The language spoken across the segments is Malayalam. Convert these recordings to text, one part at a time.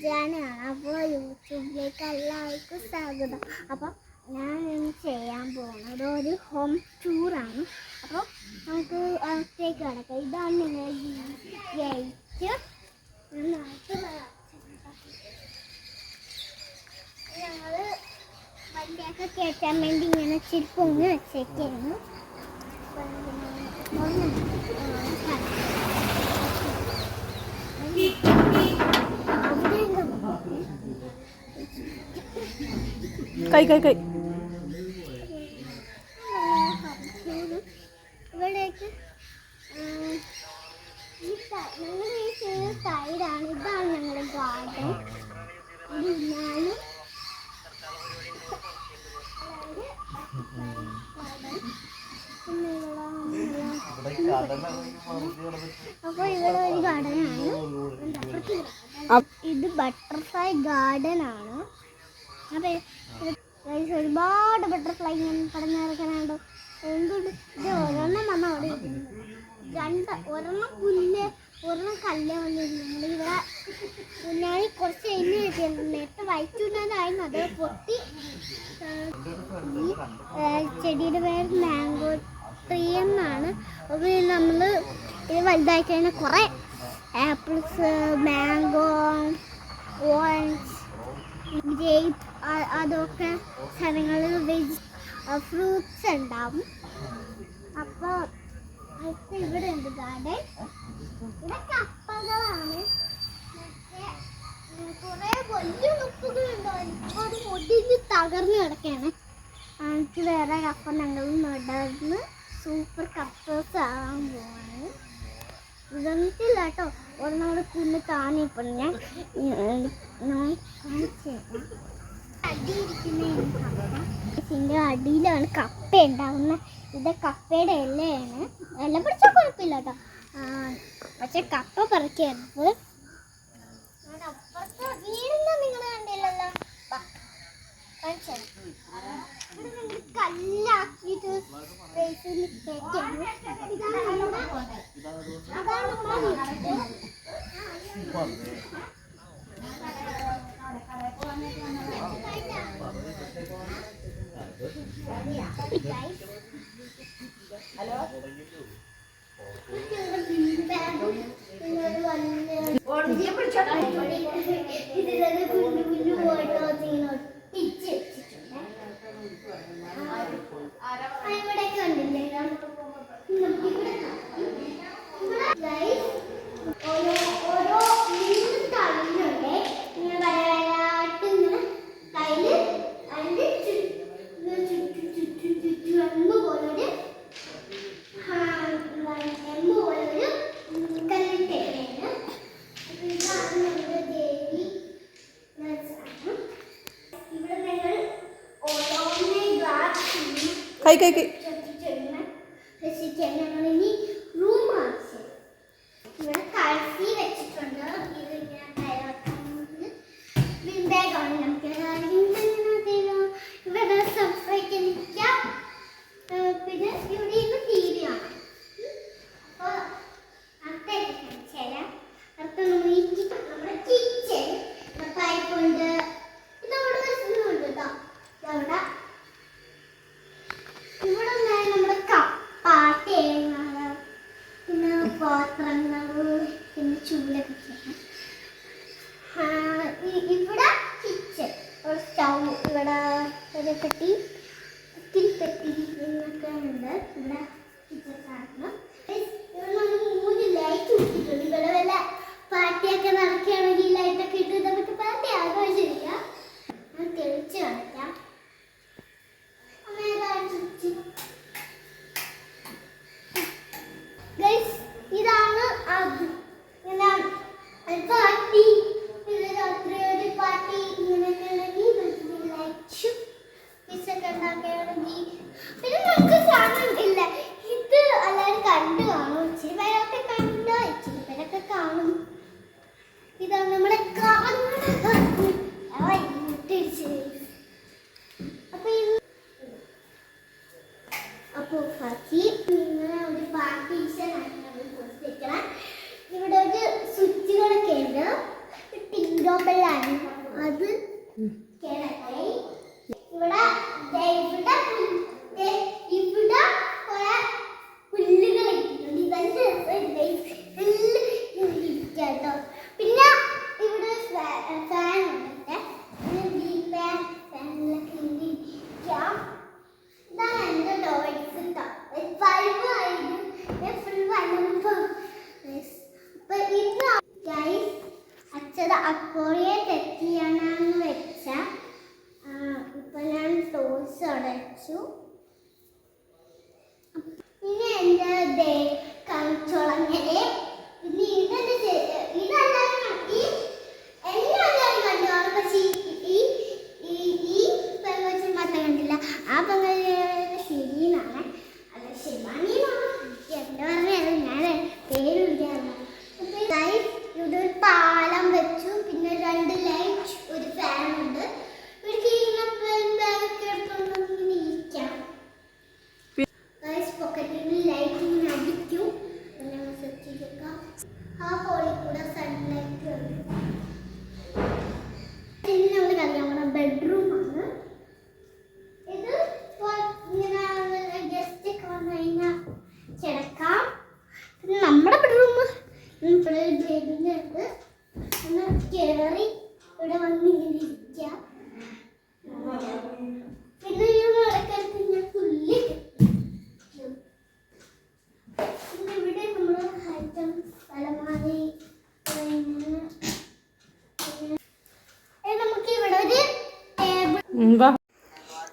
ഷാജാനാണ് അപ്പോൾ യൂട്യൂബിലേക്ക് എല്ലാവർക്കും സ്വാഗതം. അപ്പോൾ ഞാൻ ഇന്ന് ചെയ്യാൻ പോകുന്നത് ഒരു ഹോം ടൂറാണ് അപ്പോൾ നമുക്ക് അകത്തേക്ക് കിടക്കാം. ഇതാണ് നിങ്ങളുടെ ഗേറ്റ് ഞങ്ങൾ വണ്ടിയൊക്കെ കയറ്റാൻ വേണ്ടി ഇങ്ങനെ ചിരിപ്പൊങ്ങി പൊങ്ങി വെച്ചേക്കായിരുന്നു. അപ്പോൾ ഒന്ന് കൈ കൈ കൈ. അപ്പൊ സൈഡാണ്. ഇതാണ് ഞങ്ങളുടെ ഗാർഡൻ. അപ്പോൾ ഇവിടെ ഒരു ഗാർഡനാണ്. ഇത് ബട്ടർഫ്ലൈ ഗാർഡൻ ആണ് ഗൈസ് ഒരുപാട് ബട്ടർഫ്ലൈ ഇങ്ങനെ പടഞ്ഞിറക്കാനുണ്ട് എന്തുകൊണ്ട് ഇത് ഒരെണ്ണം വന്ന അവിടെ. രണ്ട് ഒരെണ്ണം പുല്ല് ഒരെണ്ണം കല്ല് വന്നിരുന്നു. ഇവിടെ ഞാൻ കുറച്ച് എണ്ണ കിട്ടിയിരുന്നു നേരത്തെ വയറ്റുണ്ടായിരുന്നു അത് പൊട്ടി. ഈ ചെടിയുടെ പേര് മാംഗോ ട്രീ എന്നാണ്. അപ്പോൾ നമ്മൾ ഇത് വലുതായി കഴിഞ്ഞാൽ കുറേ ആപ്പിൾസ് മാംഗോ ഓറഞ്ച് ഗ്രേപ്പ് അതൊക്കെ സ്ഥലങ്ങളിൽ വെജ് ഫ്രൂട്ട്സ് ഉണ്ടാവും. അപ്പോൾ ഇവിടെ ഉണ്ട് ഗാർഡൻ. ഇവിടെ കപ്പകളാണ്. കുറേ വലിയ കപ്പകളുണ്ടോ അത് തകർന്നു കിടക്കുകയാണ് എനിക്ക് വേറെ കപ്പ ഞങ്ങളും നടന്ന് സൂപ്പർ കപ്പേഴ്സ് ആവാൻ പോവാണ്. ഇതൊന്നിട്ടില്ല കേട്ടോ. ഒന്നാമത് കുന്ന് താന്നിപ്പോൾ ഞാൻ ഞാൻ ഇതിന്റെ അടിയിലാണ് കപ്പ ഉണ്ടാവുന്നത് ഇത് കപ്പയുടെ ഇലയാണ്. ഇല പിടിച്ചാൽ കുഴപ്പമില്ല കേട്ടോ പക്ഷെ കപ്പ അവിടെ അപ്പുറത്ത് നമ്മുടെ വീട്. ഇതിലൊരു കുഞ്ഞു കുഞ്ഞു ഫോട്ടോസ് ഇങ്ങനെ ഒട്ടിച്ച് വെച്ചിട്ടുണ്ട് ആ, ഇവിടെയൊക്കെ കണ്ടില്ലേ? ചെയ്യും കൈ.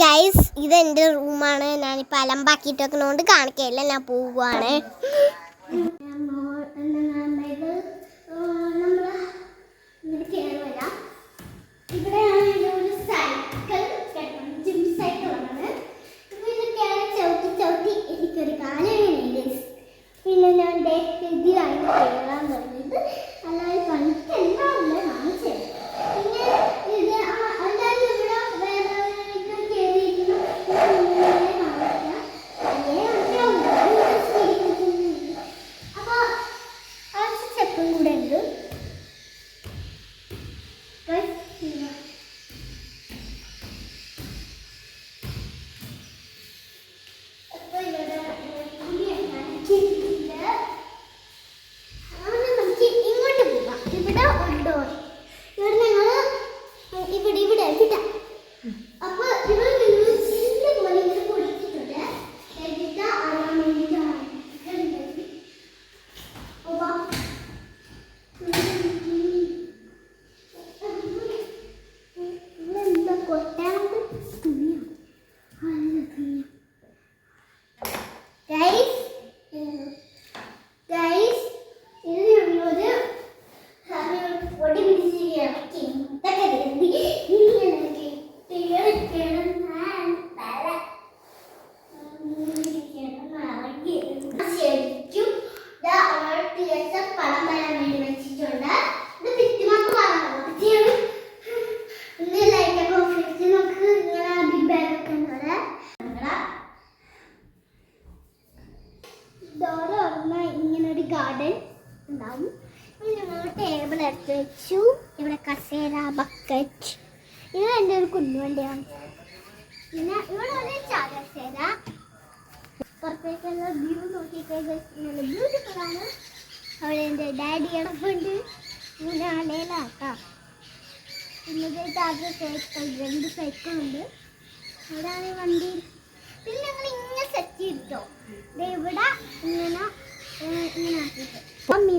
ഗൈസ് ഇത് എന്റെ റൂമാണ് ഞാനിപ്പോൾ അലമ്പാക്കിയിട്ടൊക്കെ കൊണ്ട് കാണിക്കയില്ല. ഞാൻ പോവുകയാണ് ഡോർ ഇങ്ങനെ ഇങ്ങനൊരു ഗാർഡൻ ഉണ്ടാവും. ഇനി നമ്മൾ ടേബിൾ എടുത്ത് വെച്ചു. ഇവിടെ കസേര ബക്കറ്റ് ഇത് എന്റെ ഒരു കുഞ്ഞുവണ്ടിയാണ് പിന്നെ ഇവിടെ ഒരു ചാകസേര പുറത്തേക്കുള്ള വ്യൂ നോക്കിക്കഴിഞ്ഞാൽ നല്ല ബ്യൂട്ടിഫുള്ളാണ് അവിടെ എന്റെ ഡാഡി ഇടപ്പുണ്ട് പിന്നെ ആളേലാക്കാം ഇന്നത്തെ താഴെ സൈക്കിൾ രണ്ട് സൈക്കിളുണ്ട് അവിടെയാണ് വണ്ടി. പിന്നെ ഞങ്ങൾ ഇങ്ങനെ സെറ്റ്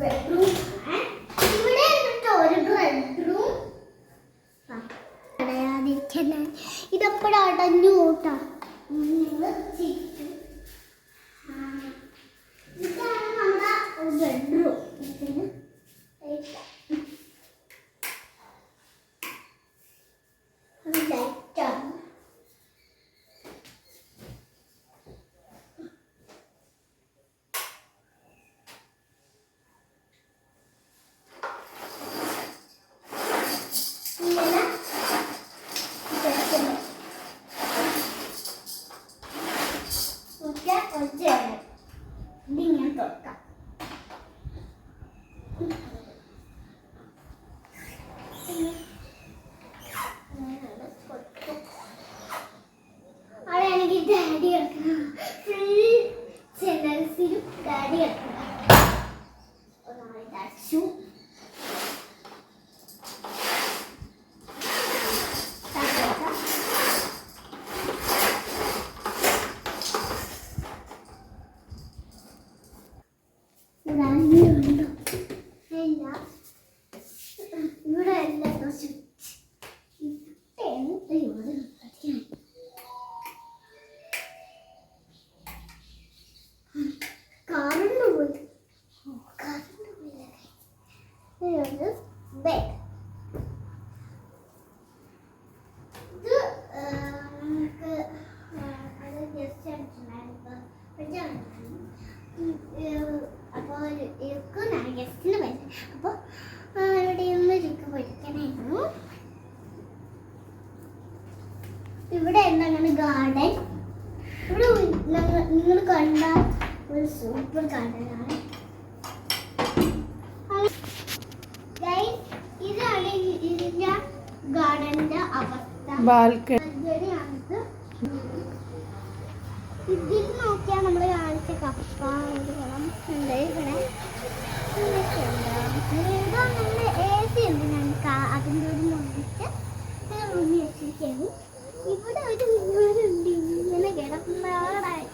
ബെഡ്റൂം ഇവിടെ എന്നിട്ട് ഒരു ബെഡ്റൂം അടയാതിരിക്കാൻ ഇതപ്പോഴടഞ്ഞു കൂട്ടാം ഗസ്റ്റിന് പൈസ. അപ്പോൾ ഇവിടെ ഒന്ന് ചിക്ക് പൊരിക്കണമായിരുന്നു ഇവിടെ എന്താണ് ഗാർഡൻ? ഇവിടെ നിങ്ങൾ കണ്ട ഒരു സൂപ്പർ ഗാർഡനാണ്. ഇതാണ് ഗാർഡന്റെ അവസ്ഥ. ബാൽക്കണി. നോക്കിയാൽ നമ്മൾ കാണിച്ച കപ്പ ഒരു കുളം ഉണ്ട് ഇവിടെ നമ്മുടെ എ സി ഉണ്ട് ഞങ്ങൾക്ക് അതിന്റെ ഒരു മുറിച്ച് റൂമിൽ വെച്ചിരിക്കുകയാണ്. ഇവിടെ ഒരു മീനുണ്ട് ഇങ്ങനെ കിടക്കുന്നവരായി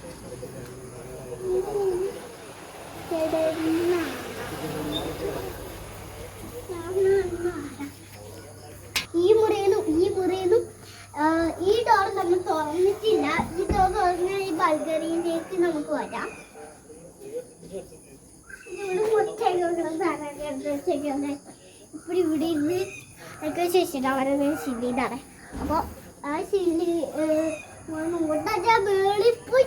കിടന്ന ഈ മുറിയിലും ഈ മുറിയിലും ഈ ഡോർ നമ്മൾ തുറന്നിട്ടില്ല. ഈ ബൾഗറിയിലേക്ക് നമുക്ക് വരാം. ഇവിടെ ഇപ്പോൾ ഇവിടെ ഇരുന്ന് ഒക്കെ ശേഷിട്ട് അവരെ ശില്ലിയിലാണ് അപ്പോൾ ആ ശില്ലി മുട്ടാ മേളിൽ പോയി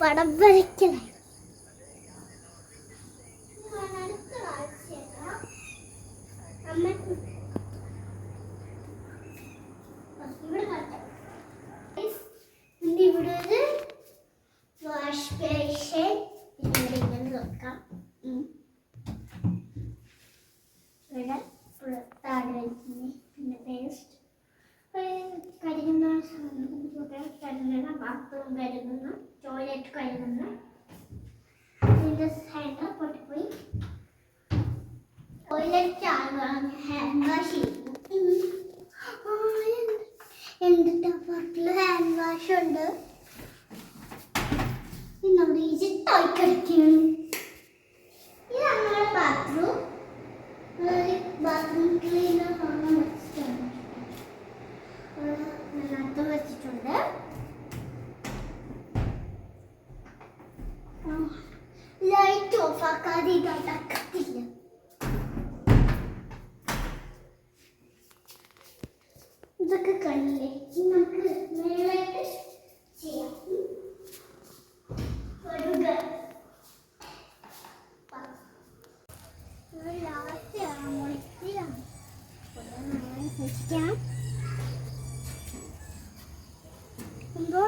പടം കാട്ടാം. ഇവിടെ ബേഷൻ ഇവിടെ ബാത്റൂം കഴുകുന്ന ടോയ്ലറ്റ് കഴുകുന്ന ഇതിന്റെ സൈഡ് പൊട്ടിപ്പോയി. ടോയ്ലറ്റ് ആണ് ഹാൻഡ് വാഷ് എന്നിട്ട് പുറത്തിൽ ഹാൻഡ് വാഷ് ഉണ്ട്? നമ്മുടെ ഈജി ടോയ് കളിക്കുകയാണ് ഇത് നമ്മുടെ ബാത്റൂം ബാത്റൂം ക്ലീനർ വാങ്ങാൻ വെച്ചിട്ടുണ്ട് നന്നായിട്ട് വെച്ചിട്ടുണ്ട്. ലൈറ്റ് ഓഫ് ആക്കാതെ ഇത് ഇതൊക്കെ കഴിഞ്ഞില്ലേ നമുക്ക് മേലായിട്ട് ചെയ്യാം വരുക ലാസ്റ്റ് മുളിച്ചിലാണ് ശ്രദ്ധിക്കാം എന്തോ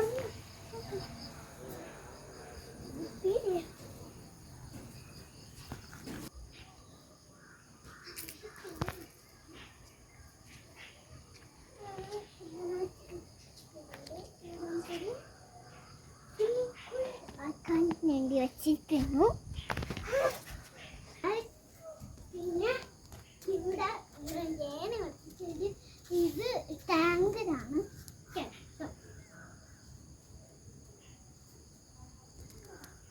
ആക്കാൻ വേണ്ടി വച്ചിരിക്കുന്നു പിന്നെ ഇവിടെ ഇവിടെ ഏന വെച്ചിട്ട് ഇത് ടാങ്കറാണ് കേട്ടോ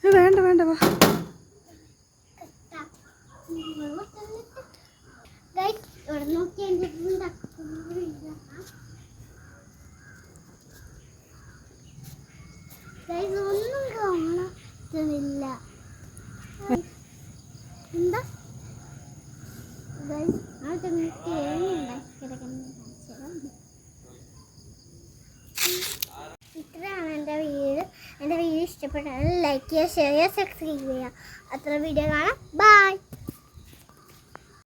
വേണ്ട വേണ്ട വാ ഗൈസ് ഇവിടെ നോക്കി എന്റെ ഗൈസ് ഒന്നും കാണത്തില്ല. എന്താ? ആ കിടക്കുന്നത് ഇത്രയാണ് എന്റെ വീട്. എന്റെ വീഡിയോ ഇഷ്ടപ്പെട്ടാൽ ലൈക്ക് ചെയ്യുക ഷെയർ ചെയ്യുക സബ്സ്ക്രൈബ് ചെയ്യുക. അത്ര വീഡിയോ കാണാം. ബൈ